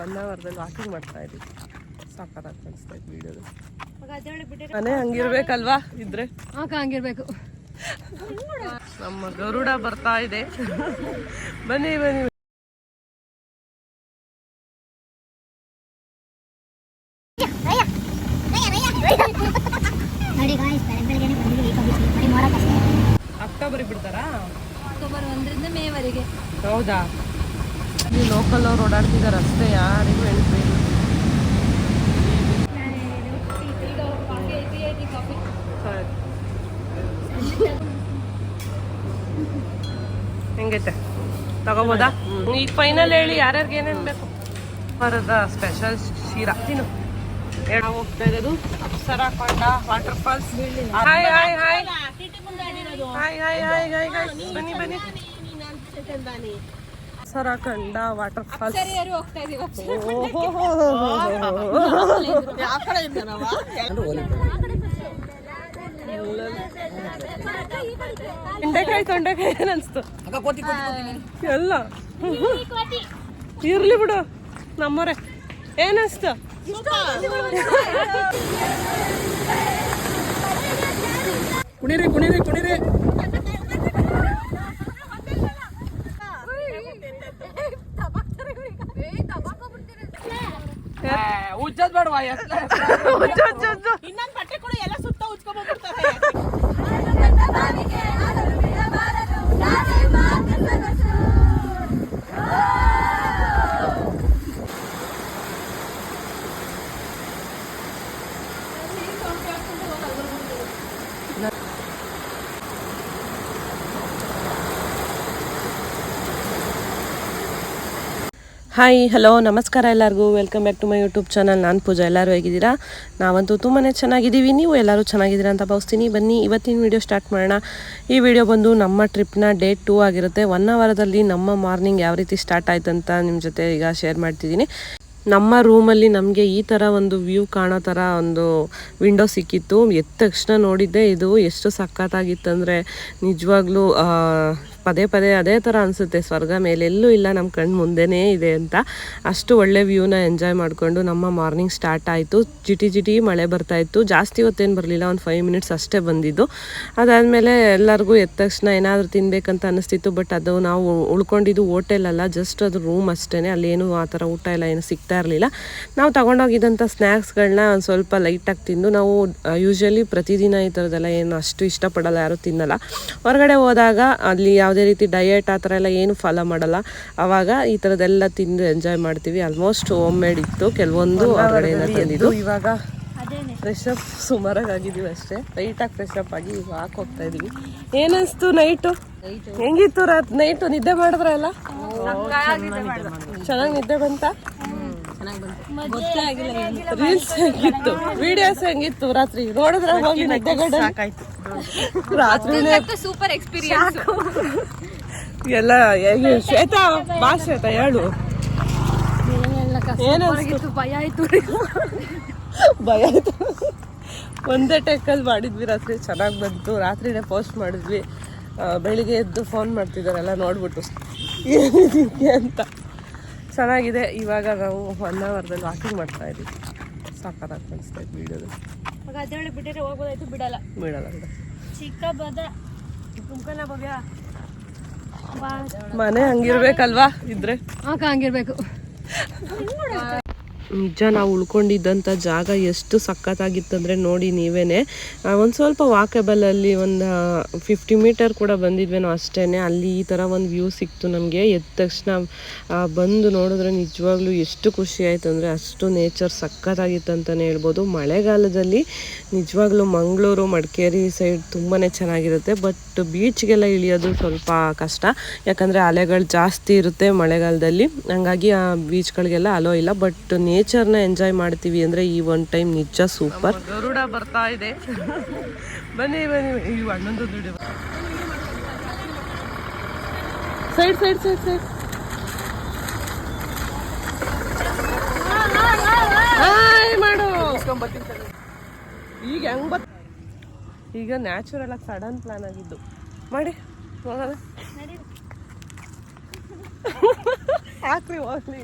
One ಅವರ್ದಲ್ಲಿ walking ಮಾಡ್ತಾ ಇದ್ವಿ. ಸಾಕಾಗ್ ಕಾಣಿಸ್ತಾ ಇದ್ವಿ ವಿಡಿಯೋದಲ್ಲಿ ಮನೆ ಹಂಗಿರ್ಬೇಕಲ್ವಾ ಇದ್ರೆ? ಹಂಗಿರ್ಬೇಕು. ನಮ್ಮ ಗರುಡ ಬರ್ತಾ ಇದೆ. ಬನ್ನಿ ಬನ್ನಿ ನೋಡಿ ಗಾಯ್ಸ್ ಬೆಳಗ್ಗೆ ಬಂದಿದ್ದೀವಿ ಕಾಫಿ ಮಾಡಿ ಮಾರಕ್ಕೆ ಅಕ್ಟೋಬರಿಗೆ ಬಿಡ್ತಾರಾ ಅಕ್ಟೋಬರ್ ಒಂದರಿಂದ ಮೇವರೆಗೆ ಹೌದಾ ಇಲ್ಲಿ ಲೋಕಲ್ ಅವ್ರು ಓಡಾಡ್ತಿದ್ದಾರೆ ಅಷ್ಟೇ ಯಾರಿಗೂ ಎಂಟ್ರಿ ಇಲ್ಲ ಸರಿ. ಹೆಂಗೈತೆ ತಗೋಬೋದಾ ಈಗ ಫೈನಲ್ ಹೇಳಿ ಯಾರ್ಯಾರಿಗೆ ಏನೇನು ಬೇಕು ಬರದ ಸ್ಪೆಷಲ್ ಶೀರಾ ತಿನ್ನು ನಾವು ಹೋಗ್ತಾ ಇರೋದು Apsarakonda water falls hi hi hi hi hi hi hi hi ಬನ್ನಿ ಬನ್ನಿ ವಾಟರ್ ಫಾಲ್ಸ್ ತೊಂಡೆಕಾಯಿ ತೊಂಡೆಕಾಯಿ ಏನ್ ಅನ್ಸ್ತು? ಎಲ್ಲ. ಇರ್ಲಿ ಬಿಡು ನಮ್ಮರೆ ಏನಸ್ತು ಕುಣಿರಿ ಕುಣಿರಿ ಕುಣಿರಿ. ಉಜ್ಜದ್ ಬೇಡವಾ ಉಜ್ಜ ಉಜ್ಜು, पकड़ता है ಹಾಯ್ ಹಲೋ ನಮಸ್ಕಾರ ಎಲ್ಲರಿಗೂ. Welcome back to my YouTube channel ನಾನು ಪೂಜಾ. ಎಲ್ಲರೂ ಹೇಗಿದ್ದೀರಾ? ನಾವಂತೂ ತುಂಬಾ ಚೆನ್ನಾಗಿದ್ದೀವಿ. ನೀವು ಎಲ್ಲರೂ ಚೆನ್ನಾಗಿದ್ದೀರಾ ಅಂತ ಭಾವಿಸ್ತೀನಿ. ಬನ್ನಿ, ಇವತ್ತಿನ ವಿಡಿಯೋ ಸ್ಟಾರ್ಟ್ ಮಾಡೋಣ. ಈ ವಿಡಿಯೋ ಬಂದು ನಮ್ಮ ಟ್ರಿಪ್ನ ಡೇ ಟೂ ಆಗಿರುತ್ತೆ. ಒನ್ ಅವರದಲ್ಲಿ ನಮ್ಮ ಮಾರ್ನಿಂಗ್ ಯಾವ ರೀತಿ ಸ್ಟಾರ್ಟ್ ಆಯ್ತು ಅಂತ ನಿಮ್ಮ ಜೊತೆ ಈಗ ಶೇರ್ ಮಾಡ್ತಿದ್ದೀನಿ. ನಮ್ಮ ರೂಮಲ್ಲಿ ನಮಗೆ ಈ ಥರ ಒಂದು ವ್ಯೂ ಕಾಣೋ ಥರ ಒಂದು ವಿಂಡೋ ಸಿಕ್ಕಿತ್ತು. ಎದ್ದ ತಕ್ಷಣ ನೋಡಿದ್ದೆ ಇದು ಎಷ್ಟು ಸಖತ್ತಾಗಿತ್ತಂದರೆ ನಿಜವಾಗ್ಲೂ ಪದೇ ಪದೇ ಅದೇ ಥರ ಅನಿಸುತ್ತೆ. ಸ್ವರ್ಗ ಮೇಲೆ ಎಲ್ಲೂ ಇಲ್ಲ ನಮ್ಮ ಕಣ್ಣು ಮುಂದೆನೇ ಇದೆ ಅಂತ. ಅಷ್ಟು ಒಳ್ಳೆ ವ್ಯೂನ ಎಂಜಾಯ್ ಮಾಡಿಕೊಂಡು ನಮ್ಮ ಮಾರ್ನಿಂಗ್ ಸ್ಟಾರ್ಟ್ ಆಯಿತು. ಜಿಟಿ ಜಿಟಿ ಮಳೆ ಬರ್ತಾ ಇತ್ತು. ಜಾಸ್ತಿ ಹೊತ್ತೇನು ಬರಲಿಲ್ಲ, ಒಂದು ಫೈವ್ ಮಿನಿಟ್ಸ್ ಅಷ್ಟೇ ಬಂದಿದ್ದು. ಅದಾದಮೇಲೆ ಎಲ್ಲರಿಗೂ ಎದ್ದ ತಕ್ಷಣ ಏನಾದರೂ ತಿನ್ನಬೇಕಂತ ಅನಿಸ್ತಿತ್ತು ಬಟ್ ಅದು ನಾವು ಉಳ್ಕೊಂಡಿದ್ದು ಹೋಟೆಲ್ ಅಲ್ಲ ಜಸ್ಟ್ ಅದು ರೂಮ್ ಅಷ್ಟೇ ಅಲ್ಲೇನು ಆ ಥರ ಊಟ ಎಲ್ಲ ಏನು ಸಿಗ್ತಾ ಇರಲಿಲ್ಲ. ನಾವು ತೊಗೊಂಡೋಗಿದ್ದಂಥ ಸ್ನ್ಯಾಕ್ಸ್ಗಳನ್ನ ಒಂದು ಸ್ವಲ್ಪ ಲೈಟಾಗಿ ತಿಂದು, ನಾವು ಯೂಶ್ವಲಿ ಪ್ರತಿದಿನ ಈ ಥರದ್ದೆಲ್ಲ ಏನು ಅಷ್ಟು ಇಷ್ಟಪಡಲ್ಲ, ಯಾರು ತಿನ್ನಲ್ಲ. ಹೊರಗಡೆ ಹೋದಾಗ ಅಲ್ಲಿ ಯಾವುದೇ ರೀತಿ ಡಯಟ್ ಆ ಥರ ಎಲ್ಲ ಏನು ಫಾಲೋ ಮಾಡಲ್ಲ. ಆವಾಗ ಈ ಥರದ್ದೆಲ್ಲ ತಿಂದು ಎಂಜಾಯ್ ಮಾಡ್ತೀವಿ. ಆಲ್ಮೋಸ್ಟ್ ಹೋಮ್ ಮೇಡ್ ಇತ್ತು. ಕೆಲವೊಂದು ಹೊರಗಡೆಯಿಂದ ತಂದಿದ್ದು. ಇವಾಗ ಫ್ರೆಶ್ ಅಪ್ ಸುಮಾರಾಗಿ ಆಗಿದ್ದೀವಿ ಅಷ್ಟೇ. ಲೈಟಾಗಿ ಫ್ರೆಶ್ ಅಪ್ ಆಗಿ ಈಗ ಹಾಕಿ ಹೋಗ್ತಾ ಇದೀವಿ. ಏನಿಸ್ತು ನೈಟು ಹೆಂಗಿತ್ತು ರಾತ್ ನೈಟು ನಿದ್ದೆ ಮಾಡಿದ್ರ ಎಲ್ಲ? ಚೆನ್ನಾಗಿ ನಿದ್ದೆ ಬಂತ? ರೀಲ್ಸ್ ಹೆಂಗಿತ್ತು ವಿಡಿಯೋಸ್ ಹೆಂಗಿತ್ತು ರಾತ್ರಿ? ನೋಡಿದ್ರೆ ಹೋಗಿ ನಿದ್ದೆಗಡೆ ರಾತ್ರಿ ಸೂಪರ್ ಎಕ್ಸ್ಪೀರಿಯನ್ಸ್ ಎಲ್ಲ ಹೇಗೆ ಶ್ವೇತಾ ಬಾ ಶ್ವೇತಾ ಹೇಳು. ಏನಾಗಿತ್ತು ಭಯ ಆಯ್ತು. ಭಯ ಆಯ್ತು. ಒಂದೇ ಟೆಕ್ಕಲ್ಲಿ ಮಾಡಿದ್ವಿ ರಾತ್ರಿ ಚೆನ್ನಾಗಿ ಬಂತು. ರಾತ್ರಿನೇ ಪೋಸ್ಟ್ ಮಾಡಿದ್ವಿ. ಬೆಳಿಗ್ಗೆ ಎದ್ದು ಫೋನ್ ಮಾಡ್ತಿದ್ದಾರಲ್ಲ ನೋಡ್ಬಿಟ್ಟು. ಏನಿದಕ್ಕೆ ಅಂತ. ಚೆನ್ನಾಗಿದೆ. ಇವಾಗ ನಾವು ಒನ್ ಅವರ್ದಲ್ಲಿ ವಾಕಿಂಗ್ ಮಾಡ್ತಾ ಇದ್ದೀವಿ. ಸಾಕಾಗಿ ಕಾಣಿಸ್ತಾ ಇತ್ತು ಬಿಡೋದು ಅದೇಳಿ ಬಿಟ್ಟಿದ್ರೆ ಹೋಗ್ಬೋದಾಯ್ತು ಬಿಡಲ್ಲ. ಬಿಡಲ್ಲ ಬಿಡ ಚಿಕ್ಕ ಬದ ತುಮ್ಕನ ಭವ್ಯ. ಮನೆ ಹಂಗಿರ್ಬೇಕಲ್ವಾ ಇದ್ರೆ? ಆಕ ಹಂಗಿರ್ಬೇಕು. ನಿಜ ನಾವು ಉಳ್ಕೊಂಡಿದ್ದಂಥ ಜಾಗ ಎಷ್ಟು ಸಖತ್ತಾಗಿತ್ತಂದರೆ ನೋಡಿ ನೀವೇ ಒಂದು ಸ್ವಲ್ಪ ವಾಕಬಲಲ್ಲಿ ಒಂದು ಫಿಫ್ಟಿ ಮೀಟರ್ ಕೂಡ ಬಂದಿದ್ವೇನೋ ಅಷ್ಟೇ ಅಲ್ಲಿ ಈ ಥರ ಒಂದು ವ್ಯೂ ಸಿಕ್ತು ನಮಗೆ. ಎದ್ದ ತಕ್ಷಣ ಬಂದು ನೋಡಿದ್ರೆ ನಿಜವಾಗ್ಲೂ ಎಷ್ಟು ಖುಷಿ ಆಯ್ತು ಅಂದರೆ ಅಷ್ಟು ನೇಚರ್ ಸಖತ್ತಾಗಿತ್ತು ಅಂತಲೇ ಹೇಳ್ಬೋದು. ಮಳೆಗಾಲದಲ್ಲಿ ನಿಜವಾಗ್ಲೂ ಮಂಗಳೂರು, ಮಡಿಕೇರಿ ಸೈಡ್ ತುಂಬಾ ಚೆನ್ನಾಗಿರುತ್ತೆ. ಬಟ್ ಬೀಚ್ಗೆಲ್ಲ ಇಳಿಯೋದು ಸ್ವಲ್ಪ ಕಷ್ಟ. ಯಾಕಂದರೆ ಅಲೆಗಳು ಜಾಸ್ತಿ ಇರುತ್ತೆ ಮಳೆಗಾಲದಲ್ಲಿ. ಹಂಗಾಗಿ ಆ ಬೀಚ್ಗಳಿಗೆಲ್ಲ ಅಲೋ ಇಲ್ಲ. ಬಟ್ ನೇಚರ್ನ ಎಂಜಾಯ್ ಮಾಡ್ತೀವಿ ಅಂದರೆ ಈ ಒನ್ ಟೈಮ್ ನಿಜ ಸೂಪರ್. ಗರುಡ ಬರ್ತಾ ಇದೆ. ಬನ್ನಿ ಬನ್ನಿ ಈ ಹಣ್ಣೊಂದು ಸೈಡ್ ಸೈಡ್ ಸೈಡ್ ಸೈಡ್. ಮಾಡು. ಈಗ ಹೆಂಗ್ ಈಗ ನ್ಯಾಚುರಲ್ ಆಗಿ ಸಡನ್ ಪ್ಲಾನ್ ಆಗಿದ್ದು. ಮಾಡಿ ಹೋಗೋಣ. ಹಾಕ್ರಿ ಹೋಗ್ಲಿ.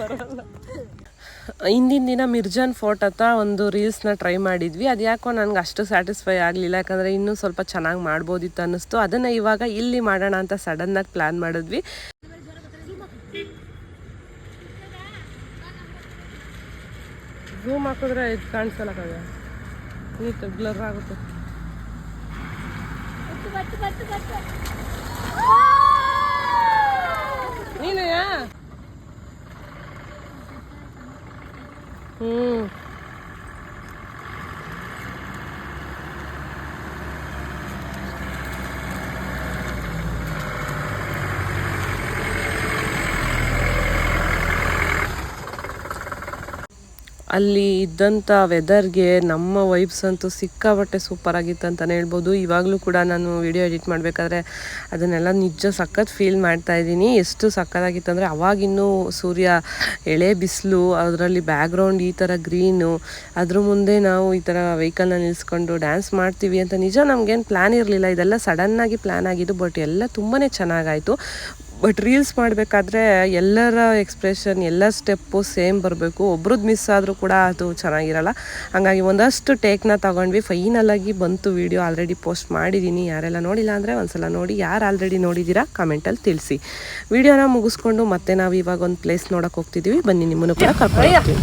ಬರಲ್ಲ. ಹಿಂದಿನ ದಿನ ಮಿರ್ಜಾನ್ ಫೋರ್ಟ್ ಹತ್ರ ಒಂದು ರೀಲ್ಸ್ನ ಟ್ರೈ ಮಾಡಿದ್ವಿ. ಅದು ಯಾಕೋ ನನಗೆ ಅಷ್ಟು ಸ್ಯಾಟಿಸ್ಫೈ ಆಗಲಿಲ್ಲ. ಯಾಕಂದರೆ ಇನ್ನೂ ಸ್ವಲ್ಪ ಚೆನ್ನಾಗಿ ಮಾಡ್ಬೋದಿತ್ತು ಅನ್ನಿಸ್ತು. ಅದನ್ನು ಇವಾಗ ಇಲ್ಲಿ ಮಾಡೋಣ ಅಂತ ಸಡನ್ನಾಗಿ ಪ್ಲ್ಯಾನ್ ಮಾಡಿದ್ವಿ. ಝೂಮ್ ಹಾಕಿದ್ರೆ ಇದು ಕಾಣಿಸಲ್ಲ ಕವ್ಯ ನೀಟ್ ಬ್ಲರ್ ಆಗುತ್ತೆ. ನೀನು ಹ್ಮ್. ಅಲ್ಲಿ ಇದ್ದಂಥ ವೆದರ್ಗೆ ನಮ್ಮ ವೈಬ್ಸ್ ಅಂತೂ ಸಿಕ್ಕಾಬಟ್ಟೆ ಸೂಪರ್ ಆಗಿತ್ತು ಅಂತಲೇ ಹೇಳ್ಬೋದು. ಇವಾಗಲೂ ಕೂಡ ನಾನು ವಿಡಿಯೋ ಎಡಿಟ್ ಮಾಡಬೇಕಾದ್ರೆ ಅದನ್ನೆಲ್ಲ ನಿಜ ಸಖತ್ ಫೀಲ್ ಮಾಡ್ತಾ ಇದ್ದೀನಿ. ಎಷ್ಟು ಸಖತ್ತಾಗಿತ್ತು ಅಂದರೆ ಅವಾಗಿನ್ನೂ ಸೂರ್ಯ ಎಳೆ ಬಿಸಿಲು, ಅದರಲ್ಲಿ ಬ್ಯಾಕ್ಗ್ರೌಂಡ್ ಈ ಥರ ಗ್ರೀನು ಅದ್ರ ಮುಂದೆ ನಾವು ಈ ಥರ ವೆಹಿಕಲ್ನ ನಿಲ್ಲಿಸ್ಕೊಂಡು ಡ್ಯಾನ್ಸ್ ಮಾಡ್ತೀವಿ ಅಂತ ನಿಜ ನಮಗೇನು ಪ್ಲ್ಯಾನ್ ಇರಲಿಲ್ಲ. ಇದೆಲ್ಲ ಸಡನ್ನಾಗಿ ಪ್ಲ್ಯಾನ್ ಆಗಿದ್ದು ಬಟ್ ಎಲ್ಲ ತುಂಬಾ ಚೆನ್ನಾಗಾಯಿತು. ಬಟ್ ರೀಲ್ಸ್ ಮಾಡಬೇಕಾದ್ರೆ ಎಲ್ಲರ ಎಕ್ಸ್ಪ್ರೆಷನ್ ಎಲ್ಲ ಸ್ಟೆಪ್ಪು ಸೇಮ್ ಬರಬೇಕು. ಒಬ್ರದ್ದು ಮಿಸ್ ಆದರೂ ಕೂಡ ಅದು ಚೆನ್ನಾಗಿರಲ್ಲ. ಹಾಗಾಗಿ ಒಂದಷ್ಟು ಟೇಕ್ನ ತೊಗೊಂಡ್ವಿ. ಫೈನಲಾಗಿ ಬಂತು ವೀಡಿಯೋ ಆಲ್ರೆಡಿ ಪೋಸ್ಟ್ ಮಾಡಿದ್ದೀನಿ ಯಾರೆಲ್ಲ ನೋಡಿಲ್ಲ ಅಂದರೆ ಒಂದ್ಸಲ ನೋಡಿ. ಯಾರು ಆಲ್ರೆಡಿ ನೋಡಿದ್ದೀರಾ ಕಮೆಂಟಲ್ಲಿ ತಿಳಿಸಿ. ವಿಡಿಯೋನ ಮುಗಿಸ್ಕೊಂಡು ಮತ್ತೆ ನಾವು ಇವಾಗ ಒಂದು ಪ್ಲೇಸ್ ನೋಡೋಕೆ ಹೋಗ್ತಿದ್ದೀವಿ ಬನ್ನಿ ನಿಮ್ಮನ್ನು ಕೂಡ ಕರ್ಕೊಂಡು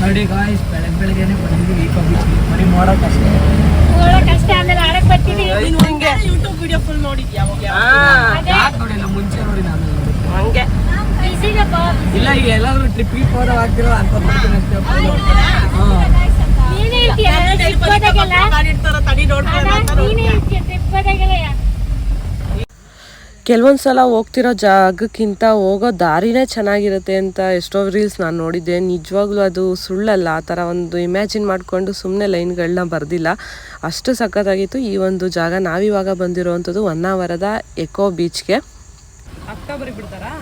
ನೋಡಿ ಗಾಯ್ಸ್ ಬೆಳಗ್ಗೆ ಬೆಳಗ್ಗೆನೆ ಬಂದಿದ್ದೀವಿ ಈಕೋ ಬೀಚ್ಗೆ ಬರೀ ಮಾಡೋಕ್ಕಷ್ಟೇ ಕಷ್ಟ ಆಮೇಲೆ ಆಡಕ್ ಬರ್ತೀನಿ ಯೂಟ್ಯೂಬ್ ವಿಡಿಯೋ ಫುಲ್ ನೋಡಿದ್ಯಾ ಯಾಕೆ ನೋಡಿಲ್ಲ ಮುಂಚೆ ನೋಡಿ ನಾನು. ಹಂಗೆ. ಇಲ್ಲ ಈಗ ಎಲ್ಲಾದ್ರೂ ಟ್ರಿಪ್ಪಿಗೆ ಫೋಟೋ ಆಗ್ತಿರೋ ಅಂತ ನೋಡ್ತೀನಿ ಅಷ್ಟೇ ನೀನೇ ಇರ್ತೀಯ ಟ್ರಿಪ್ ಹೋದಾಗೆಲ್ಲ? ಅಣ್ಣ, ನೀನೇ ಟ್ರಿಪ್ ಹೋದಾಗೆಲ್ಲ ಕೆಲವೊಂದು ಸಲ ಹೋಗ್ತಿರೋ ಜಾಗಕ್ಕಿಂತ ಹೋಗೋ ದಾರಿನೇ ಚೆನ್ನಾಗಿರುತ್ತೆ ಅಂತ ಎಷ್ಟೋ ರೀಲ್ಸ್ ನಾನು ನೋಡಿದ್ದೆ. ನಿಜವಾಗ್ಲೂ ಅದು ಸುಳ್ಳಲ್ಲ ಆ ಥರ ಒಂದು ಇಮ್ಯಾಜಿನ್ ಮಾಡಿಕೊಂಡು ಸುಮ್ಮನೆ ಲೈನ್ಗಳನ್ನ ಬರೆದಿಲ್ಲ. ಅಷ್ಟು ಸಖತ್ತಾಗಿತ್ತು ಈ ಒಂದು ಜಾಗ. ನಾವಿವಾಗ ಬಂದಿರೋವಂಥದ್ದು ಹೊನ್ನಾವರದ ಎಕೋ ಬೀಚ್ಗೆ. ಅಕ್ಟೋಬರಿಗೆ ಬಿಡ್ತಾರಾ?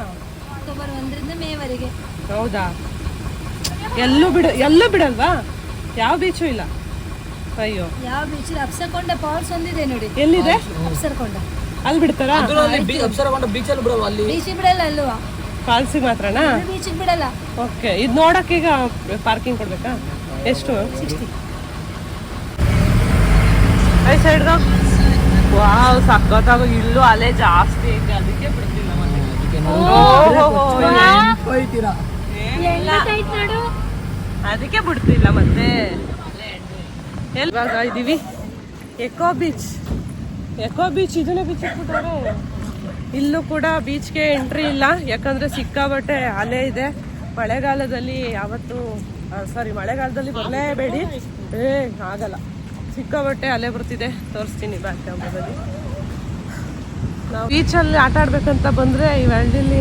ಅಕ್ಟೋಬರ್ ಒಂದರಿಂದ ಮೇವರೆಗೆ. ಹೌದಾ? ಎಲ್ಲೂ ಬಿಡ ಎಲ್ಲೂ ಬಿಡಲ್ವಾ? ಯಾವ ಬೀಚು ಇಲ್ಲ. ಅಯ್ಯೋ. ಯಾವ ಬೀಚ್ ಅಪ್ಸರ್ಕೊಂಡ ಫಾಲ್ಸ್ ಒಂದಿದೆ ನೋಡಿ. ಎಲ್ಲಿದೆ? ಅಪ್ಸರ್ಕೊಂಡ. ಅಲ್ಲಿ ಬಿಡ್ತಾರಾ? ಅಪ್ಸರಗೊಂಡು ಬೀಚಲ್ಲಿ ಬಿಡೋ ಅಲ್ಲಿ? ಬೀಚ್ ಬಿಡಲ್ಲ ಅಲ್ವಾ? ಫಾಲ್ಸಿಗೆ ಮಾತ್ರನಾ? ಬೀಚ್ ಬಿಡಲ್ಲ. ಓಕೆ ಇದು ನೋಡಕ್ಕೆ ಈಗ ಪಾರ್ಕಿಂಗ್ ಕೊಡ್ಬೇಕಾ? ಎಷ್ಟು? ಸಿಕ್ಸ್ಟಿ. ಐ ಸೈಡ್ ವಾವ್ ಸಖತ್ತಾಗ ಇಲ್ಲೂ ಅಲೆ ಜಾಸ್ತಿ ಐತೆ. ಅದಕ್ಕೆ ಬಿಡ್ತಿಲ್ಲ ಮತ್ತೆ. ಹೋಯ್ತೀರಾ? ಟೈಟ್ ಮಾಡು ಅದಕ್ಕೆ ಬಿಡ್ತಿಲ್ಲ ಮತ್ತೆ. ಎಲ್ಲಿ ಇವಾಗ ಇದೀವಿ? ಎಕೋ ಬೀಚ್ ಎಕೋ ಬೀಚ್ ಇದನ್ನೇ ಬೀಚ್ ಇಟ್ಬಿಟ್ಟವ್ರೆ ಇಲ್ಲೂ ಕೂಡ ಬೀಚ್ಗೆ ಎಂಟ್ರಿ ಇಲ್ಲ. ಯಾಕಂದ್ರೆ ಸಿಕ್ಕಾಬಟ್ಟೆ ಅಲೆ ಇದೆ. ಮಳೆಗಾಲದಲ್ಲಿ ಯಾವತ್ತು ಸಾರಿ ಮಳೆಗಾಲದಲ್ಲಿ ಬರಲೇಬೇಡಿ. ಏ, ಆಗಲ್ಲ. ಸಿಕ್ಕಾಬಟ್ಟೆ ಅಲೆ ಬರ್ತಿದೆ. ತೋರಿಸ್ತೀನಿ ಬ್ಯಾಕ್ ನಾವು ಬೀಚಲ್ಲಿ ಆಟ ಆಡ್ಬೇಕಂತ ಬಂದ್ರೆ ಈ ಹಳ್ಳಿಲಿ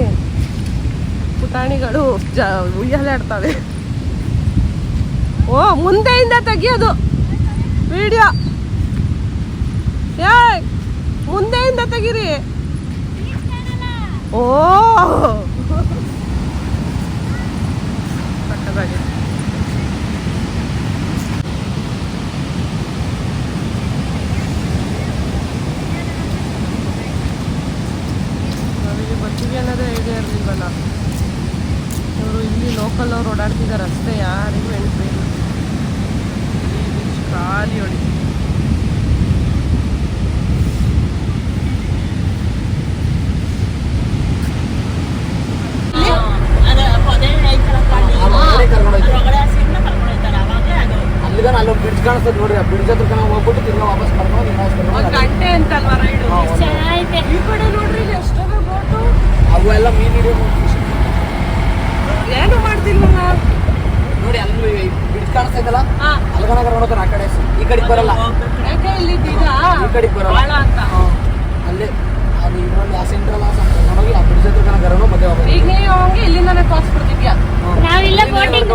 ಪುಟಾಣಿಗಳು ಜ, ಉಯ್ಯಾಲೆ ಆಡ್ತವೆ. ಓ, ಮುಂದೆಯಿಂದ ತೆಗಿಯೋದು. ವಿಡಿಯೋ ಏ ಮುಂದೆಯಿಂದ ತೆಗಿರಿ. ಓ. ಇಲ್ಲಿ ಲೋಕಲ್ ಅವ್ರು ಓಡಾಡ್ತಿದ್ದಾರೆ ಅಷ್ಟೇ ಯಾರಿಗೂ ಈ ಖಾಲಿ ಹೊಡಿ ಅಲ್ಲಿಗೆ ಅಲ್ಲೊಂದು ಬ್ರಿಡ್ಜ್ ಕಾಣಿಸ್ತದೆ ನೋಡಿ ಆ ಬ್ರಿಡ್ಜ್ ಹತ್ರ ಕಣ ಹೋಗ್ಬಿಟ್ಟು ತಿರ್ಗಾ ವಾಪಸ್ ಕರ್ಕೊಂಡು ಒಂದು ಗಂಟೆ ಅಂತಲ್ವಾ ರೈಡು? ಚೆನ್ನಾಗೈತೆ. ಈ ಕಡೆ ನೋಡ್ರಿ ಇಲ್ಲಿ ಎಷ್ಟೊಂದು ಬೋಟು. ಅವು ಎಲ್ಲ ಮೀನ್ ಹಿಡಿಯೋ ಏನು ಮಾಡ್ತಿಲ್ವಲ್ಲ ನೋಡಿ ಅಲ್ಲಿ ಬ್ರಿಡ್ಜ್ ಕಾಣಿಸ್ತೈತಲ್ಲ? ಹಾ. ಅಲ್ಗನ ಕರ್ಕೊಂಡು ಹೋಗ್ತಾರೆ ಆ ಕಡೆ. ಈ ಕಡೆಗೆ ಬರಲ್ಲ. ಯಾಕೆ ಇಲ್ಲಿ ಬೀಗ ಈ ಕಡೆಗೆ ಬರಲ್ಲ. ಅಂತ. ಅಲ್ಲೇ ಅದು ಇದರಲ್ಲಿ ಆ ಸೆಂಟ್ರಲ್ ಆ ಕರ್ಕೊಂಡೋಗಿ ಆ ಬ್ರಿಡ್ಜ್ ಹತ್ರ ಕರ್ಕೊಂಡು ಮತ್ತೆ ವಾಪಸ್ ಈಗ ನೀವು ಹಂಗೆ ಇಲ್ಲಿಂದಾನೆ ತೋರಿಸ್ಬಿಡ್ತಿದ್ಯಾ? ನಾವಿಲ್ಲ ಬೋಟಿಂಗ್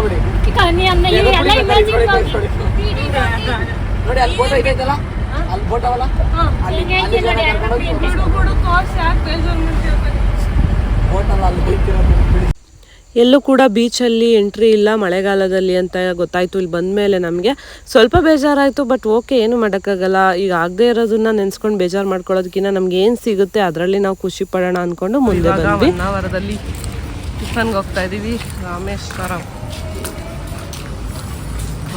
ಎಲ್ಲ ಇಮ್ಯಾಜಿನ್ ನೋಡಿ ಅಲ್ಲಿ ಫೋಟೋ ಅಲ್ಲಿ ಅವಲ್ಲ ಅಲ್ಲಿ? ಅಲ್ಲಿ ಬಿಡಿ. ಎಲ್ಲೂ ಕೂಡ ಬೀಚಲ್ಲಿ ಎಂಟ್ರಿ ಇಲ್ಲ ಮಳೆಗಾಲದಲ್ಲಿ ಅಂತ ಗೊತ್ತಾಯ್ತು ಇಲ್ಲಿ ಬಂದಮೇಲೆ ನಮಗೆ. ಸ್ವಲ್ಪ ಬೇಜಾರಾಯಿತು ಬಟ್ ಓಕೆ ಏನು ಮಾಡೋಕ್ಕಾಗಲ್ಲ. ಈಗ ಆಗದೆ ಇರೋದನ್ನ ನೆನ್ಸ್ಕೊಂಡು ಬೇಜಾರು ಮಾಡ್ಕೊಳ್ಳೋದಕ್ಕಿಂತ ನಮ್ಗೆ ಏನು ಸಿಗುತ್ತೆ ಅದರಲ್ಲಿ ನಾವು ಖುಷಿ ಪಡೋಣ ಅಂದ್ಕೊಂಡು ಮುಂದೆ ಬಂದ್ವಿ. ವಾರದಲ್ಲಿ ಟಿಫನ್ಗೆ ಹೋಗ್ತಾ ಇದ್ದೀವಿ ರಾಮೇಶ್ವರಂ.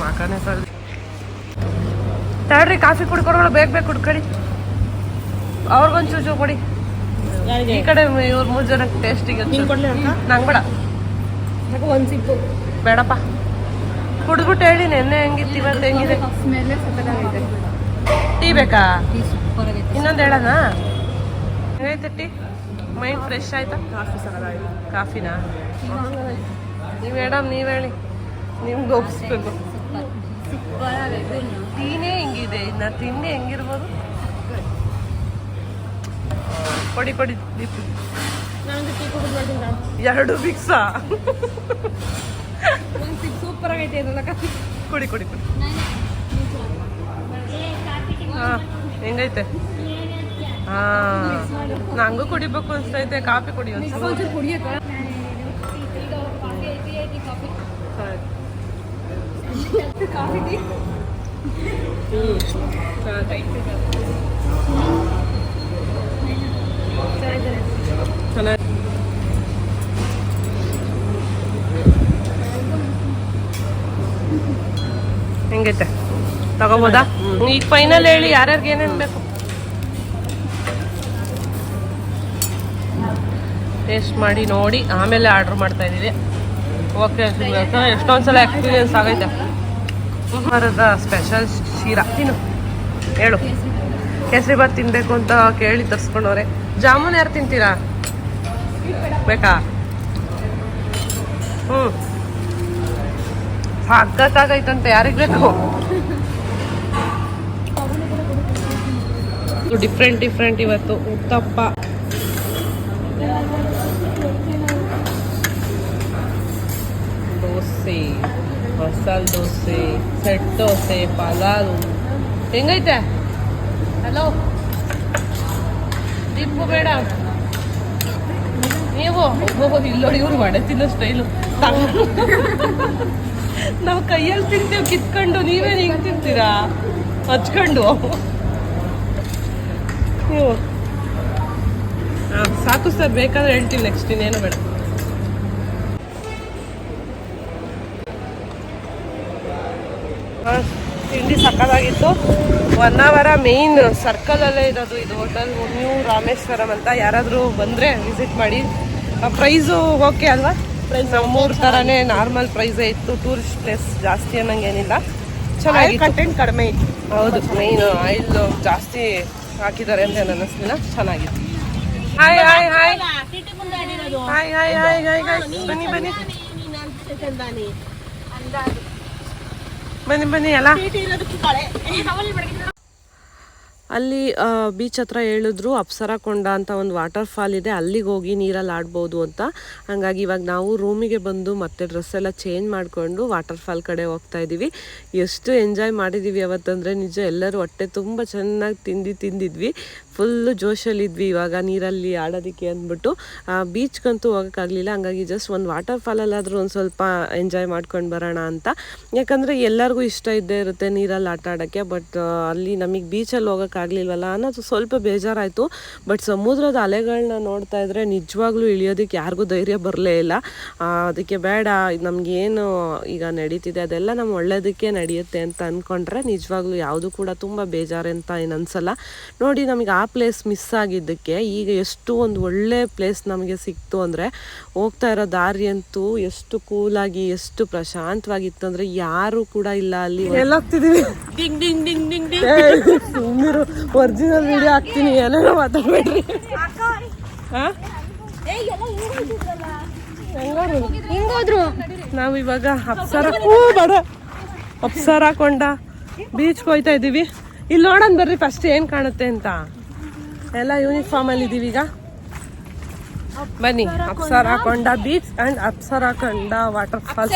ಮಾಕನೇ ತಡ್ರಿ ಕಾಫಿ ಕುಡ್ಕೊಡೋಳು ಬೇಗ ಬೇಗ ಕುಡ್ಕೊಡಿ ಅವ್ರಿಗೊಂದು ಚೂಚು ಕೊಡಿ. ಈ ಕಡೆ ಇವ್ರ ಮೂರು ಜನಕ್ಕೆ ಟೇಸ್ಟಿಗೆ ನಂಗೆ ಬೇಡ. ಒಂದ್ ಸಿಪ್ಪು. ಬೇಡಪ್ಪ. ಕುಡ್ಬಿಟ್ಟು ಹೇಳಿ ನೆನ್ನೆ ಹೆಂಗಿತ್ತು ಇವತ್ತು ಹೆಂಗಿದೆ? ಟೀ ಬೇಕಾ? ಇನ್ನೊಂದು ಹೇಳೋಣ ಹೇಗೈತೆ ಟೀ? ಮೈಂಡ್ ಫ್ರೆಶ್ ಆಯ್ತಾ? ಕಾಫಿ ಕಾಫಿನಾ? ನೀವು ಮೇಡಮ್ ನೀವು ಹೇಳಿ. ನಿಮ್ಗೆ ಒಪ್ಸ್ಬೇಕು. ತಿನ್ನೇ ಹೆಂಗಿದೆ. ನಾ ತಿಂಡಿ ಹೆಂಗಿರ್ಬೋದು? ಎರಡು ಭಿಕ್ಸಾ ಸೂಪರ್ ಆಗೈತೆ ಕುಡಿ ಕೊಡಿ ಕೊಡಿ. ಹೆಂಗೈತೆ? ಹಾ ನಂಗೂ ಕುಡಿಬೇಕು ಅನ್ಸ್ತೈತೆ. ಕಾಫಿ ಕುಡಿಯೋದು ಚೆನ್ನಾಗಿ ಹೆಂಗೈತೆ? ತಗೋಬೋದಾ? ಈಗ ಫೈನಲ್ ಹೇಳಿ, ಯಾರ್ಯಾರಿಗೆ ಏನೇನು ಬೇಕು? ಟೇಸ್ಟ್ ಮಾಡಿ ನೋಡಿ, ಆಮೇಲೆ ಆರ್ಡ್ರ್ ಮಾಡ್ತಾ ಇದ್ದೀವಿ. ಓಕೆ ಎಷ್ಟೊಂದ್ಸಲ ಎಕ್ಸ್ಪೀರಿಯನ್ಸ್ ಆಗೈತೆ. ಮರದ ಸ್ಪೆಷಲ್ ಶೀರಾ. ತಿನ್ನು ಹೇಳು. ಕೇಸರಿ ಬಾತ್ ತಿನ್ಬೇಕು ಅಂತ ಕೇಳಿ ತರ್ಸ್ಕೊಂಡವ್ರೆ. ಜಾಮೂನ್ ಯಾರು ತಿಂತೀರಾ? ಬೇಕಾ? ಹ್ಞೂ ಸಾಕಾಗೈತಂತೆ ಯಾರಿಗೆ ಬೇಕು? ಡಿಫ್ರೆಂಟ್ ಡಿಫ್ರೆಂಟ್ ಇವತ್ತು. ಉತ್ತಪ್ಪ. ದೋಸೆ. ಮಸಾಲೆ ದೋಸೆ, ಸೆಟ್ ದೋಸೆ, ಪಲಾವು. ಹೆಂಗೈತೆ? ಹಲೋ ದೀಪು ಬೇಡ. ನೀವು? ಒಬ್ಬೊಬ್ಬ ಇಲ್ಲೋಡಿ ಇವ್ರು ವಡೆ ತಿನ್ನೋ ಸ್ಟೈಲು ನಾವು ಕೈಯಲ್ಲಿ ತಿಂತೀವಿ, ಕಿತ್ಕೊಂಡು ನೀವೇ ಹಿಂಗೆ ತಿಂತೀರಾ? ಹಚ್ಕೊಂಡು. ನೀವು ಸಾಕು ಸರ್, ಬೇಕಾದ್ರೆ ಹೇಳ್ತೀವಿ ನೆಕ್ಸ್ಟ್ ಇನ್ನೇನು ಬೇಡ. ತಿಂಡಿ ಸಕ್ಕದಾಗಿತ್ತು ಒನ್ ಅವರ ಸರ್ಕಲ್ ಅಲ್ಲೇ ಇರೋದು ಇದು ಹೋಟೆಲ್ ನ್ಯೂ ರಾಮೇಶ್ವರಂ ಅಂತ. ಯಾರಾದರೂ ಬಂದ್ರೆ ವಿಸಿಟ್ ಮಾಡಿ. ಪ್ರೈಸು ಓಕೆ ಅಲ್ವಾ? ಪ್ರೈಸ್ ಮೂರು ತರನೇ ನಾರ್ಮಲ್ ಪ್ರೈಸೇ ಇತ್ತು. ಟೂರಿಸ್ಟ್ ಪ್ಲೇಸ್ ಜಾಸ್ತಿ ಅನ್ನಂಗೇನಿಲ್ಲ. ಚೆನ್ನಾಗಿ ಕಂಟೆಂಟ್ ಕಡಿಮೆ ಇತ್ತು. ಹೌದು ಮೇನ್ ಆಯಿಲ್ ಜಾಸ್ತಿ ಹಾಕಿದ್ದಾರೆ ಅಂತ ನನ್ನ ಅನ್ನಿಸ್ಲಿಲ್ಲ ಚೆನ್ನಾಗಿತ್ತು. Hi hi hi hi hi hi hi ಬನ್ನಿ ಬನ್ನಿ. ಬನ್ನಿ ಬನ್ನಿ ಎಲ್ಲ ಅಲ್ಲಿ ಬೀಚ್ ಹತ್ರ ಹೇಳಿದ್ರು, ಅಪ್ಸರ ಕೊಂಡ ಅಂತ ಒಂದು ವಾಟರ್ ಫಾಲ್ ಇದೆ, ಅಲ್ಲಿಗೆ ಹೋಗಿ ನೀರಲ್ಲಿ ಆಡ್ಬೋದು ಅಂತ. ಹಾಗಾಗಿ ಇವಾಗ ನಾವು ರೂಮಿಗೆ ಬಂದು ಮತ್ತೆ ಡ್ರೆಸ್ ಎಲ್ಲ ಚೇಂಜ್ ಮಾಡಿಕೊಂಡು ವಾಟರ್ ಫಾಲ್ ಕಡೆ ಹೋಗ್ತಾ ಇದ್ದೀವಿ ಎಷ್ಟು ಎಂಜಾಯ್ ಮಾಡಿದ್ದೀವಿ ಅವತ್ತಂದರೆ, ನಿಜ ಎಲ್ಲರೂ ಹೊಟ್ಟೆ ತುಂಬ ಚೆನ್ನಾಗಿ ತಿಂದು ತಿಂದಿದ್ವಿ. ಫುಲ್ಲು ಜೋಶಲ್ಲಿದ್ವಿ ಇವಾಗ ನೀರಲ್ಲಿ ಆಡೋದಕ್ಕೆ ಅಂದ್ಬಿಟ್ಟು. ಬೀಚ್ಗಂತೂ ಹೋಗೋಕ್ಕಾಗಲಿಲ್ಲ, ಹಂಗಾಗಿ ಜಸ್ಟ್ ಒಂದು ವಾಟರ್ ಫಾಲಲ್ಲಾದರೂ ಒಂದು ಸ್ವಲ್ಪ ಎಂಜಾಯ್ ಮಾಡ್ಕೊಂಡು ಬರೋಣ ಅಂತ. ಯಾಕಂದರೆ ಎಲ್ಲರಿಗೂ ಇಷ್ಟ ಇದ್ದೇ ಇರುತ್ತೆ ನೀರಲ್ಲಿ ಆಟ ಆಡೋಕ್ಕೆ ಬಟ್ ಅಲ್ಲಿ ನಮಗೆ ಬೀಚಲ್ಲಿ ಹೋಗೋಕ್ಕಾಗಲಿಲ್ವಲ್ಲ ಅನ್ನೋದು ಸ್ವಲ್ಪ ಬೇಜಾರಾಯಿತು. ಬಟ್ ಸಮುದ್ರದ ಅಲೆಗಳನ್ನ ನೋಡ್ತಾ ಇದ್ದರೆ ನಿಜವಾಗ್ಲೂ ಇಳಿಯೋದಕ್ಕೆ ಯಾರಿಗೂ ಧೈರ್ಯ ಬರಲೇ ಇಲ್ಲ. ಅದಕ್ಕೆ ಬೇಡ ನಮಗೇನು ಈಗ ನಡೀತಿದೆ ಅದೆಲ್ಲ ನಮ್ಮ ಒಳ್ಳೇದಕ್ಕೆ ನಡೆಯುತ್ತೆ ಅಂತ ಅಂದ್ಕೊಂಡ್ರೆ ನಿಜವಾಗ್ಲೂ ಯಾವುದು ಕೂಡ ತುಂಬ ಬೇಜಾರಂತ ಅಂತ ಏನು ಅನಿಸಲ್ಲ. ನೋಡಿ ನಮಗೆ ಆ ಪ್ಲೇಸ್ ಮಿಸ್ ಆಗಿದ್ದಕ್ಕೆ ಈಗ ಎಷ್ಟು ಒಂದು ಒಳ್ಳೆ ಪ್ಲೇಸ್ ನಮಗೆ ಸಿಕ್ತು ಅಂದರೆ ಹೋಗ್ತಾ ಇರೋ ದಾರಿ ಅಂತೂ ಎಷ್ಟು ಕೂಲಾಗಿ ಎಷ್ಟು ಪ್ರಶಾಂತವಾಗಿತ್ತು ಅಂದರೆ ಯಾರು ಕೂಡ ಇಲ್ಲ ಅಲ್ಲಿ. ಎಲ್ಲ ಹೋಗ್ತಿದೀವಿ ಡಿಂಗ್ ding ding ding ding original video ಹಾಕ್ತೀನಿ ಏನೇನೋ ಮಾತಾಡ್ಬೇಡ್ರಿ ಹಾ? ಹಿಂಗೋದ್ರು? ನಾವು ಇವಾಗ ಅಪ್ಸರ ಹೂ ಬಡ. ಅಪ್ಸರ ಕೊಂಡ ಬೀಚ್ಗೆ ಹೋಯ್ತಾ ಇದ್ದೀವಿ ಇಲ್ಲಿ ನೋಡೋಣ ಬರ್ರಿ ಫಸ್ಟ್ ಏನು ಕಾಣುತ್ತೆ ಅಂತ. ಎಲ್ಲ ಯೂನಿಫಾರ್ಮ್ ಅಲ್ಲಿ ಇದೀವಿ ಈಗ. ಬನ್ನಿ Apsarakonda beach and Apsarakonda water falls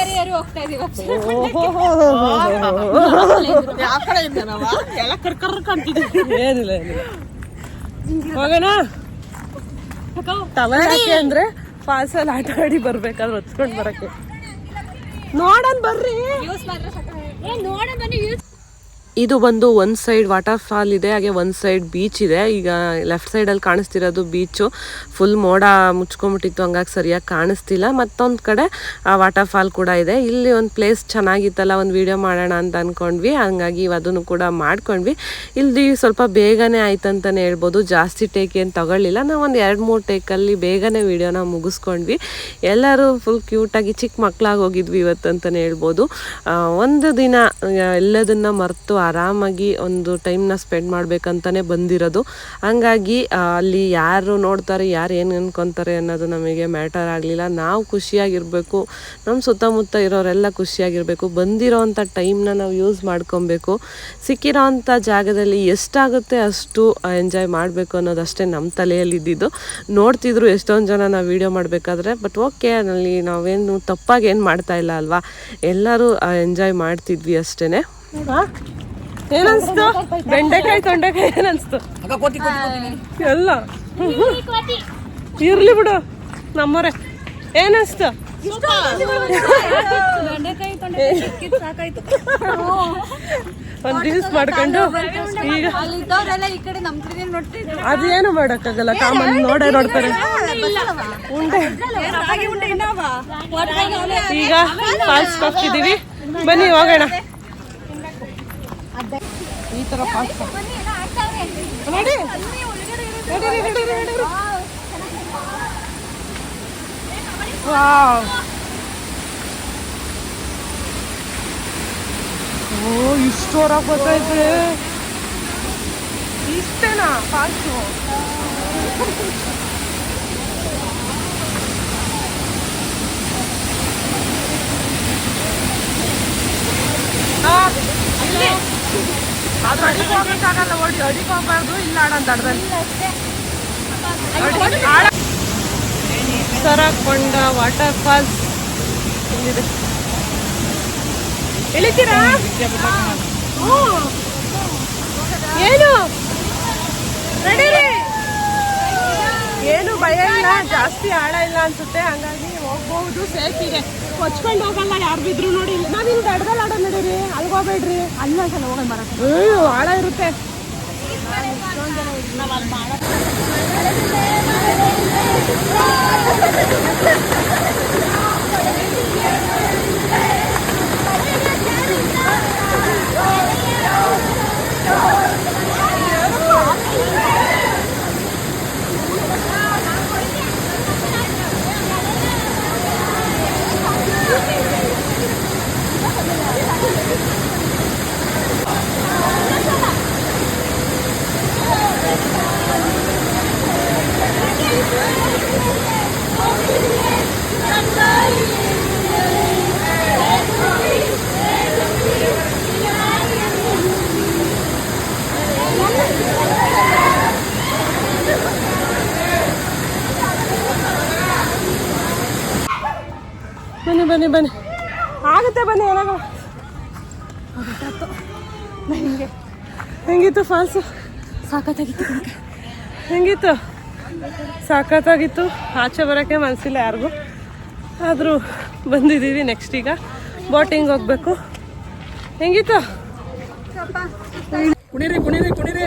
ಏನಿಲ್ಲ ಹೋಗೋಣ? ಅಂದ್ರೆ ಫಾಲ್ಸ್ ಅಲ್ಲಿ ಆಟ ಆಡಿ ಬರ್ಬೇಕಾದ್ರೆ ಹೊತ್ಕೊಂಡ್ ಬರಕ್ಕೆ. ನೋಡನ್ ಬರ್ರಿ ಬನ್ನಿ ಇದು ಬಂದು ಒಂದು ಸೈಡ್ ವಾಟರ್ ಫಾಲ್ ಇದೆ, ಹಾಗೆ ಒಂದು ಸೈಡ್ ಬೀಚ್ ಇದೆ. ಈಗ ಲೆಫ್ಟ್ ಸೈಡಲ್ಲಿ ಕಾಣಿಸ್ತಿರೋದು ಬೀಚು ಫುಲ್ ಮೋಡ ಮುಚ್ಕೊಂಬಿಟ್ಟಿತ್ತು ಹಂಗಾಗಿ ಸರಿಯಾಗಿ ಕಾಣಿಸ್ತಿಲ್ಲ. ಮತ್ತೊಂದು ಕಡೆ ವಾಟರ್ ಫಾಲ್ ಕೂಡ ಇದೆ. ಇಲ್ಲಿ ಒಂದು ಪ್ಲೇಸ್ ಚೆನ್ನಾಗಿತ್ತಲ್ಲ, ಒಂದು ವಿಡಿಯೋ ಮಾಡೋಣ ಅಂತ ಅಂದ್ಕೊಂಡ್ವಿ ಹಂಗಾಗಿ ಅದನ್ನು ಕೂಡ ಮಾಡ್ಕೊಂಡ್ವಿ. ಇಲ್ಲಿ ಸ್ವಲ್ಪ ಬೇಗನೆ ಆಯ್ತು ಅಂತಾನೆ ಹೇಳ್ಬೋದು. ಜಾಸ್ತಿ ಟೇಕ್ ಏನು ತಗೊಳ್ಳಿಲ್ಲ. ನಾವು ಒಂದು ಎರಡು ಮೂರು ಟೇಕಲ್ಲಿ ಬೇಗನೆ ವೀಡಿಯೋನ ಮುಗಿಸ್ಕೊಂಡ್ವಿ. ಎಲ್ಲರೂ ಫುಲ್ ಕ್ಯೂಟಾಗಿ ಚಿಕ್ಕ ಮಕ್ಕಳಾಗಿ ಹೋಗಿದ್ವಿ ಇವತ್ತು ಅಂತಲೇ ಹೇಳ್ಬೋದು. ಒಂದು ದಿನ ಎಲ್ಲದನ್ನ ಮರೆತು ಆರಾಮಾಗಿ ಒಂದು ಟೈಮ್ನ ಸ್ಪೆಂಡ್ ಮಾಡಬೇಕಂತಲೇ ಬಂದಿರೋದು. ಹಂಗಾಗಿ ಅಲ್ಲಿ ಯಾರು ನೋಡ್ತಾರೆ, ಯಾರು ಏನು ಅನ್ಕೊತಾರೆ ಅನ್ನೋದು ನಮಗೆ ಮ್ಯಾಟರ್ ಆಗಲಿಲ್ಲ. ನಾವು ಖುಷಿಯಾಗಿರಬೇಕು. ನಮ್ಮ ಸುತ್ತಮುತ್ತ ಇರೋರೆಲ್ಲ ಖುಷಿಯಾಗಿರಬೇಕು. ಬಂದಿರೋ ಅಂಥ ಟೈಮ್ನ ನಾವು ಯೂಸ್ ಮಾಡ್ಕೊಬೇಕು. ಸಿಕ್ಕಿರೋ ಅಂಥ ಜಾಗದಲ್ಲಿ ಎಷ್ಟಾಗುತ್ತೆ ಅಷ್ಟು ಎಂಜಾಯ್ ಮಾಡಬೇಕು ಅನ್ನೋದಷ್ಟೇ ನಮ್ಮ ತಲೆಯಲ್ಲಿ ಇದ್ದಿದ್ದು ನೋಡ್ತಿದ್ರು ಎಷ್ಟೊಂದು ಜನ ನಾವು ವೀಡಿಯೋ ಮಾಡಬೇಕಾದ್ರೆ ಬಟ್ ಓಕೆ ಅಲ್ಲಿ ನಾವೇನು ತಪ್ಪಾಗಿ ಏನು ಮಾಡ್ತಾ ಇಲ್ಲ ಅಲ್ವಾ? ಎಲ್ಲರೂ ಎಂಜಾಯ್ ಮಾಡ್ತಿದ್ವಿ ಅಷ್ಟೇ ಏನನ್ಸ್ತು? ಬೆಂಡೆಕಾಯಿ ತೊಂಡೆಕಾಯಿ ಏನನ್ಸ್ತು? ಎಲ್ಲ. ಇರ್ಲಿ ಬಿಡು ನಮ್ಮರೆ ಏನನ್ಸ್ತು? ಒಂದ್ ದಿವ್ಸ ಮಾಡ್ಕೊಂಡು ಈಗ ಅದೇನು ಮಾಡಕ್ಕಾಗಲ್ಲ ಕಾಮನ್ ನೋಡೇ ನೋಡ್ತಾರೆ. ಉಂಡೆ. ಈಗ ಹೋಗ್ತಿದೀವಿ ಬನ್ನಿ ಹೋಗೋಣ. ತರ ಫಾಲ್ಸ್ ನೋಡಿ ನಡೀರಿ, ನಡೀರಿ, ನಡೀರಿ. ವಾವ್. ಓ ಇಷ್ಟು ಹೊರಗೆ ಬರ್ತೈತೆ ಇಷ್ಟೇನಾ ಫಾಲ್ಸು ಆ, ಇಲ್ಲಿ ಅದು ಅಡಿಗೆ ಹೋಗಕ್ಕಾಗಲ್ಲ ಓಡಿ ಅಡಿಗೆ ಹೋಗ್ಬಾರ್ದು ಇಲ್ಲ ಆಡ ಅಂತ ಅಡ್ದಲ್ಲಿ ಸರಕೊಂಡ ವಾಟರ್ ಫಾಲ್ಸ್ ಇಲ್ಲಿದೆ ಇಳಿತೀರಾ. ಏನು? ನಡೀರಿ ಏನು ಭಯ ಇಲ್ಲ, ಜಾಸ್ತಿ ಆಳ ಇಲ್ಲ ಅನ್ಸುತ್ತೆ, ಹಂಗಾಗಿ ಹೋಗ್ಬಹುದು ಸೇಫ್ ಇದೆ. ಕೊಚ್ಕೊಂಡು ಹೋಗಲ್ಲ ಯಾರು ಬಿದ್ರು ನೋಡಿ. ನಾವ್ ಇಲ್ಲಿ ದಡದಲ್ಲಿ ಆಡೋ ನಡೀರಿ, ಅಲ್ಗ ಹೋಗ್ಬೇಡ್ರಿ. ಅಲ್ಲ ಸಲ ಹೋಗೋಣ ಅಯ್ಯೋ, ಆಳ ಇರುತ್ತೆ ಬನ್ನಿ ಬನ್ನಿ ಆಗುತ್ತೆ ಬನ್ನಿ ಏನಾಗ ಹಿಂಗೆ ಹೆಂಗಿತ್ತು ಫಾಲ್ಸು ಸಾಕತ್ತಾಗಿತ್ತು ಹೆಂಗಿತ್ತು? ಸಾಕತ್ತಾಗಿತ್ತು ಆಚೆ ಬರೋಕ್ಕೆ ಮನಸ್ಸಿಲ್ಲ ಯಾರಿಗೂ. ಆದರೂ ಬಂದಿದ್ದೀವಿ ನೆಕ್ಸ್ಟ್ ಈಗ. ಬೋಟಿಂಗ್ ಹೋಗಬೇಕು. ಹೆಂಗಿತ್ತು? ಕುಣಿರಿ ಕುಣಿರಿ ಕುಣಿರಿ.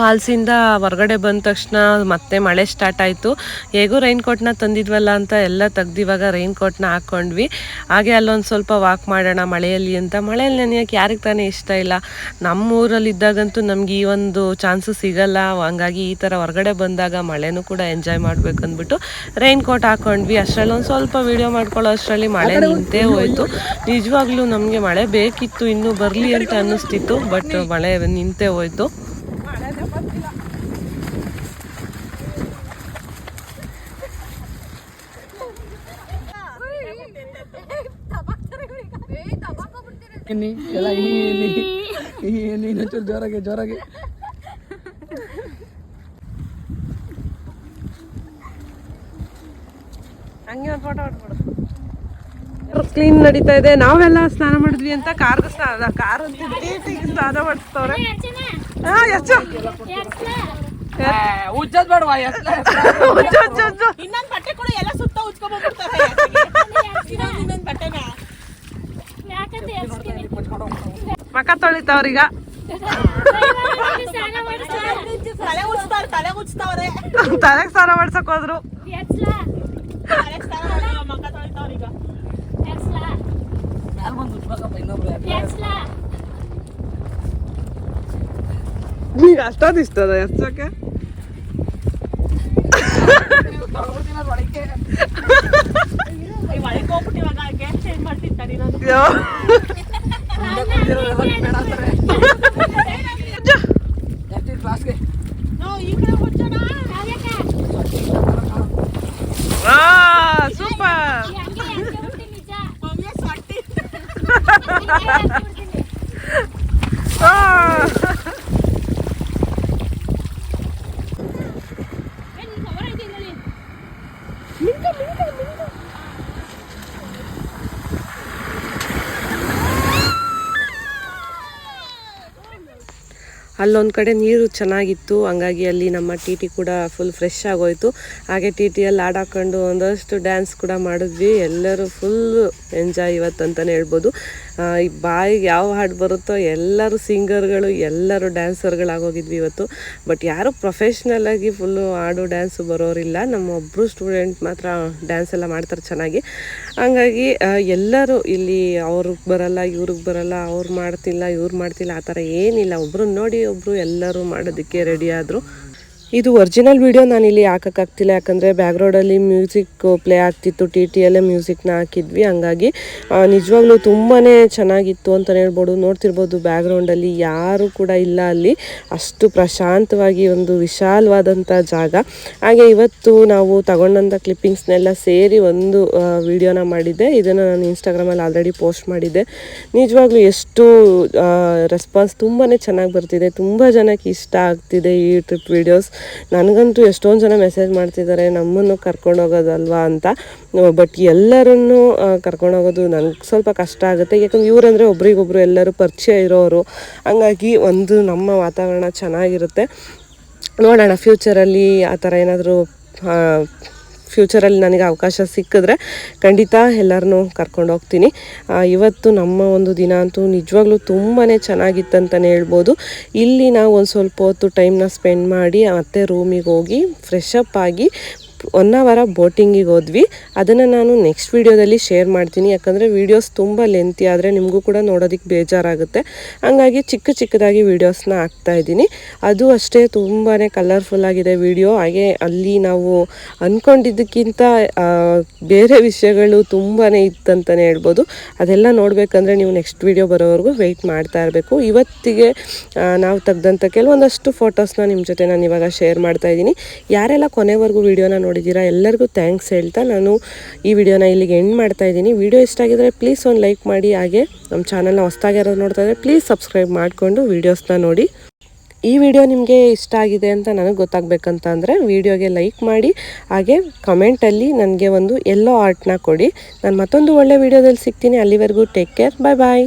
ಫಾಲ್ಸಿಂದ ಹೊರಗಡೆ ಬಂದ ತಕ್ಷಣ ಮತ್ತೆ ಮಳೆ ಸ್ಟಾರ್ಟ್ ಆಯಿತು. ಹೇಗೂ ರೈನ್ ಕೋಟ್ನ ತಂದಿದ್ವಲ್ಲ ಅಂತ ಎಲ್ಲ ತೆಗ್ದಿವಾಗ ರೈನ್ ಕೋಟ್ನ ಹಾಕ್ಕೊಂಡ್ವಿ ಹಾಗೆ ಅಲ್ಲೊಂದು ಸ್ವಲ್ಪ ವಾಕ್ ಮಾಡೋಣ ಮಳೆಯಲ್ಲಿ ಅಂತ. ಮಳೆಯಲ್ಲಿ ನೆನೆಯೋಕೆ ಯಾರಿಗೆ ತಾನೇ ಇಷ್ಟ ಇಲ್ಲ. ನಮ್ಮ ಊರಲ್ಲಿ ಇದ್ದಾಗಂತೂ ನಮ್ಗೆ ಈ ಒಂದು ಚಾನ್ಸು ಸಿಗಲ್ಲ. ಹಂಗಾಗಿ ಈ ಥರ ಹೊರಗಡೆ ಬಂದಾಗ ಮಳೆನೂ ಕೂಡ ಎಂಜಾಯ್ ಮಾಡ್ಬೇಕು ಅಂದ್ಬಿಟ್ಟು ರೈನ್ ಕೋಟ್ ಹಾಕ್ಕೊಂಡ್ವಿ ಅಷ್ಟರಲ್ಲಿ ಒಂದು ಸ್ವಲ್ಪ ವಿಡಿಯೋ ಮಾಡ್ಕೊಳ್ಳೋ ಅಷ್ಟರಲ್ಲಿ ಮಳೆ ನಿಂತೇ ಹೋಯ್ತು. ನಿಜವಾಗ್ಲೂ ನಮಗೆ ಮಳೆ ಬೇಕಿತ್ತು, ಇನ್ನೂ ಬರಲಿ ಅಂತ ಅನ್ನಿಸ್ತಿತ್ತು ಬಟ್ ಮಳೆ ನಿಂತೇ ಹೋಯ್ತು. ಹಾಕಿನಿ ಎಲ್ಲ ಈ ಇನ್ನೊಂಚೂರು ಜೋರಾಗಿ ಫೋಟೋ ಕ್ಲೀನ್ ನಡೀತಾ ಇದೆ? ನಾವೆಲ್ಲ ಸ್ನಾನ ಮಾಡಿದ್ವಿ ಅಂತ ಕಾರ್ ಸ್ನಾನ ಕಾರ ಸ್ನಾನ ಮಾಡಿಸ್ತವ್ರೆ. ಉಜ್ಜದ್ ಬೇಡವಾ ಮಕ್ಕ ತೊಳಿತಾವ್ರೀಗ ಸ್ನಾನ ಮಾಡಿಸ್ಲಾ ತಲೆ ಉಚ್ತಾರ ತಲೆ ಉಚ್ತಾವ್ರೆ ತಲೆಗೆ ಸ್ನಾನ ಮಾಡ್ಸಕ್ ಹೋದ್ರು ಎರ್ಸ್ಲಾ ತಲೆ ಸ್ನಾನ ಮಾಡಲ್ಲ, ಮಕ್ಕ ತೊಳಿತಾವ್ರೆ ಈಗ ಎರ್ಸ್ಲಾ ಯಾರು ಬಂದು ಉಜ್ಬೇಕಪ್ಪ ಇನ್ನೊಬ್ರು ಎರ್ಸ್ಲಾ ಈಗ ಅಷ್ಟೊಂದು ಇಷ್ಟದ ಎಷ್ಟಕ್ಕೆ ಈ ಒಳಗೆ ಹೋಗ್ಬಿಟ್ಟು ಇವಾಗ ಗ್ಯಾಸ್ ಚೇಂಜ್ ಮಾಡ್ತೀನಿ ತಡಿ ನಾನು ಎಷ್ಟು ಕ್ಲಾಸ್ಗೆ ನಾವು ಈ ಕಡೆ ಹುಚ್ಚೋಣ ಸೂಪರ್ ಹಂಗೆ ಎರ್ಸ್ಕೊಂಡ್ಬಿಡ್ತೀನಿ ನಿಜ ಮಮ್ಮಿ ಸೊಟ್ಟಿ ಎರ್ಸ್ಕೊಂಡ್ಬಿಡ್ತೀನಿ. ಏ, ನಿನ್ cover ಐತೆ ಇದ್ರಲ್ಲಿ. ಅಲ್ಲೊಂದು ಕಡೆ ನೀರು ಚೆನ್ನಾಗಿತ್ತು, ಹಂಗಾಗಿ ಅಲ್ಲಿ ನಮ್ಮ ಟಿ ಟಿ ಕೂಡ ಫುಲ್ ಫ್ರೆಶ್ ಆಗೋಯ್ತು. ಹಾಗೆ ಟಿ ಟಿಯಲ್ಲಿ ಆಡಾಕೊಂಡು ಒಂದಷ್ಟು ಡ್ಯಾನ್ಸ್ ಕೂಡ ಮಾಡಿದ್ವಿ. ಎಲ್ಲರೂ ಫುಲ್ ಎಂಜಾಯ್ ಇವತ್ತು ಅಂತಲೇ ಹೇಳ್ಬೋದು. ಈ ಬಾಯಿಗೆ ಯಾವ ಹಾಡು ಬರುತ್ತೋ ಎಲ್ಲರೂ ಸಿಂಗರ್ಗಳು, ಎಲ್ಲರೂ ಡ್ಯಾನ್ಸರ್ಗಳಾಗೋಗಿದ್ವಿ ಇವತ್ತು. ಬಟ್ ಯಾರು ಪ್ರೊಫೆಷ್ನಲ್ ಆಗಿ ಫುಲ್ಲು ಹಾಡು, ಡ್ಯಾನ್ಸು ಬರೋರಿಲ್ಲ. ನಮ್ಮ ಒಬ್ಬರು ಸ್ಟೂಡೆಂಟ್ ಮಾತ್ರ ಡ್ಯಾನ್ಸ್ ಎಲ್ಲ ಮಾಡ್ತಾರೆ ಚೆನ್ನಾಗಿ. ಹಂಗಾಗಿ ಎಲ್ಲರೂ ಇಲ್ಲಿ ಅವ್ರಿಗೆ ಬರಲ್ಲ, ಇವ್ರಿಗೆ ಬರಲ್ಲ, ಅವ್ರು ಮಾಡ್ತಿಲ್ಲ, ಇವ್ರು ಮಾಡ್ತಿಲ್ಲ, ಆ ಥರ ಏನಿಲ್ಲ. ಒಬ್ರು ನೋಡಿ ಒಬ್ಬರು ಎಲ್ಲರೂ ಮಾಡೋದಕ್ಕೆ ರೆಡಿ ಇದು ಒರಿಜಿನಲ್ ವಿಡಿಯೋ ನಾನು ಇಲ್ಲಿ ಹಾಕೋಕ್ಕಾಗ್ತಿಲ್ಲ ಯಾಕಂದರೆ ಬ್ಯಾಕ್ಗ್ರೌಂಡಲ್ಲಿ ಮ್ಯೂಸಿಕ್ ಪ್ಲೇ ಆಗ್ತಿತ್ತು. ಟಿ ಟಿಯಲ್ಲೇ ಮ್ಯೂಸಿಕ್ನ ಹಾಕಿದ್ವಿ. ಹಂಗಾಗಿ ನಿಜವಾಗ್ಲೂ ತುಂಬಾ ಚೆನ್ನಾಗಿತ್ತು ಅಂತಲೇ ಹೇಳ್ಬೋದು. ನೋಡ್ತಿರ್ಬೋದು ಬ್ಯಾಕ್ಗ್ರೌಂಡಲ್ಲಿ ಯಾರು ಕೂಡ ಇಲ್ಲ ಅಲ್ಲಿ. ಅಷ್ಟು ಪ್ರಶಾಂತವಾಗಿ ಒಂದು ವಿಶಾಲವಾದಂಥ ಜಾಗ. ಹಾಗೆ ಇವತ್ತು ನಾವು ತಗೊಂಡಂಥ ಕ್ಲಿಪ್ಪಿಂಗ್ಸ್ನೆಲ್ಲ ಸೇರಿ ಒಂದು ವಿಡಿಯೋನ ಮಾಡಿದ್ದೆ. ಇದನ್ನು ನಾನು ಇನ್ಸ್ಟಾಗ್ರಾಮಲ್ಲಿ ಆಲ್ರೆಡಿ ಪೋಸ್ಟ್ ಮಾಡಿದ್ದೆ. ನಿಜವಾಗ್ಲೂ ಎಷ್ಟು ರೆಸ್ಪಾನ್ಸ್ ತುಂಬಾ ಚೆನ್ನಾಗಿ ಬರ್ತಿದೆ. ತುಂಬ ಜನಕ್ಕೆ ಇಷ್ಟ ಆಗ್ತಿದೆ ಈ ಟ್ರಿಪ್ ವಿಡಿಯೋಸ್ ನನಗಂತೂ ಎಷ್ಟೊಂದು ಜನ ಮೆಸೇಜ್ ಮಾಡ್ತಿದ್ದಾರೆ ನಮ್ಮನ್ನು ಕರ್ಕೊಂಡು ಹೋಗೋದಲ್ವಾ ಅಂತ. ಬಟ್ ಎಲ್ಲರನ್ನು ಕರ್ಕೊಂಡು ಹೋಗೋದು ನನಗೆ ಸ್ವಲ್ಪ ಕಷ್ಟ ಆಗುತ್ತೆ. ಯಾಕಂದ್ರೆ ಇವರಂದರೆ ಒಬ್ರಿಗೊಬ್ರು ಎಲ್ಲರೂ ಪರಿಚಯ ಇರೋರು. ಹಂಗಾಗಿ ಒಂದು ನಮ್ಮ ವಾತಾವರಣ ಚೆನ್ನಾಗಿರುತ್ತೆ. ನೋಡೋಣ ಫ್ಯೂಚರಲ್ಲಿ ಆ ಥರ ಏನಾದರೂ ಫ್ಯೂಚರಲ್ಲಿ ನನಗೆ ಅವಕಾಶ ಸಿಕ್ಕಿದ್ರೆ ಖಂಡಿತ ಎಲ್ಲರನ್ನೂ ಕರ್ಕೊಂಡು ಹೋಗ್ತೀನಿ. ಇವತ್ತು ನಮ್ಮ ಒಂದು ದಿನ ಅಂತೂ ನಿಜವಾಗ್ಲೂ ತುಂಬಾ ಚೆನ್ನಾಗಿತ್ತಂತಲೇ ಹೇಳ್ಬೋದು. ಇಲ್ಲಿ ನಾವು ಒಂದು ಸ್ವಲ್ಪ ಹೊತ್ತು ಟೈಮ್ನ ಸ್ಪೆಂಡ್ ಮಾಡಿ ಮತ್ತೆ ರೂಮಿಗೆ ಹೋಗಿ ಫ್ರೆಶ್ ಅಪ್ ಆಗಿ ಒನ್ ಅವರ ಬೋಟಿಂಗಿಗೆ ಹೋದ್ವಿ. ಅದನ್ನು ನಾನು ನೆಕ್ಸ್ಟ್ ವೀಡಿಯೋದಲ್ಲಿ ಶೇರ್ ಮಾಡ್ತೀನಿ. ಯಾಕಂದರೆ ವೀಡಿಯೋಸ್ ತುಂಬ ಲೆಂತಿ ಆದರೆ ನಿಮಗೂ ಕೂಡ ನೋಡೋದಕ್ಕೆ ಬೇಜಾರಾಗುತ್ತೆ. ಹಂಗಾಗಿ ಚಿಕ್ಕ ಚಿಕ್ಕದಾಗಿ ವೀಡಿಯೋಸ್ನ ಹಾಕ್ತಾ ಇದ್ದೀನಿ. ಅದು ಅಷ್ಟೇ ತುಂಬಾ ಕಲರ್ಫುಲ್ ಆಗಿದೆ ವಿಡಿಯೋ ಹಾಗೆ ಅಲ್ಲಿ ನಾವು ಅಂದ್ಕೊಂಡಿದ್ದಕ್ಕಿಂತ ಬೇರೆ ವಿಷಯಗಳು ತುಂಬಾ ಇತ್ತಂತಲೇ ಹೇಳ್ಬೋದು. ಅದೆಲ್ಲ ನೋಡಬೇಕಂದ್ರೆ ನೀವು ನೆಕ್ಸ್ಟ್ ವೀಡಿಯೋ ಬರೋವರೆಗೂ ವೆಯ್ಟ್ ಮಾಡ್ತಾ ಇರಬೇಕು. ಇವತ್ತಿಗೆ ನಾವು ತೆಗ್ದಂಥ ಕೆಲವೊಂದಷ್ಟು ಫೋಟೋಸ್ನ ನಿಮ್ಮ ಜೊತೆ ನಾನು ಇವಾಗ ಶೇರ್ ಮಾಡ್ತಾ ಇದ್ದೀನಿ. ಯಾರೆಲ್ಲ ಕೊನೆವರೆಗೂ ವೀಡಿಯೋನ ನೋಡಿದ್ದೀರಾ? ಎಲ್ಲರಿಗೂ ಥ್ಯಾಂಕ್ಸ್ ಹೇಳ್ತಾ ನಾನು ಈ ವಿಡಿಯೋನ ಇಲ್ಲಿಗೆ ಎಂಡ್ ಮಾಡ್ತಾ ಇದ್ದೀನಿ. ವಿಡಿಯೋ ಇಷ್ಟ ಆಗಿದ್ರೆ ಪ್ಲೀಸ್ ಒಂದು ಲೈಕ್ ಮಾಡಿ. ಹಾಗೆ ನಮ್ಮ ಚಾನಲ್ನ ಹೊಸ್ದಾಗಿ ಯಾರಾದ್ರು ನೋಡ್ತಾ ಇದ್ದರೆ ಪ್ಲೀಸ್ ಸಬ್ಸ್ಕ್ರೈಬ್ ಮಾಡಿಕೊಂಡು ವೀಡಿಯೋಸ್ನ ನೋಡಿ. ಈ ವಿಡಿಯೋ ನಿಮಗೆ ಇಷ್ಟ ಆಗಿದೆ ಅಂತ ನನಗೆ ಗೊತ್ತಾಗಬೇಕಂತ ಅಂದರೆ ವಿಡಿಯೋಗೆ ಲೈಕ್ ಮಾಡಿ. ಹಾಗೆ ಕಮೆಂಟಲ್ಲಿ ನನಗೆ ಒಂದು ಎಲ್ಲೋ ಆರ್ಟ್ನ ಕೊಡಿ. ನಾನು ಮತ್ತೊಂದು ಒಳ್ಳೆ ವಿಡಿಯೋದಲ್ಲಿ ಸಿಗ್ತೀನಿ. ಅಲ್ಲಿವರೆಗೂ ಟೇಕ್ ಕೇರ್ ಬಾಯ್ ಬಾಯ್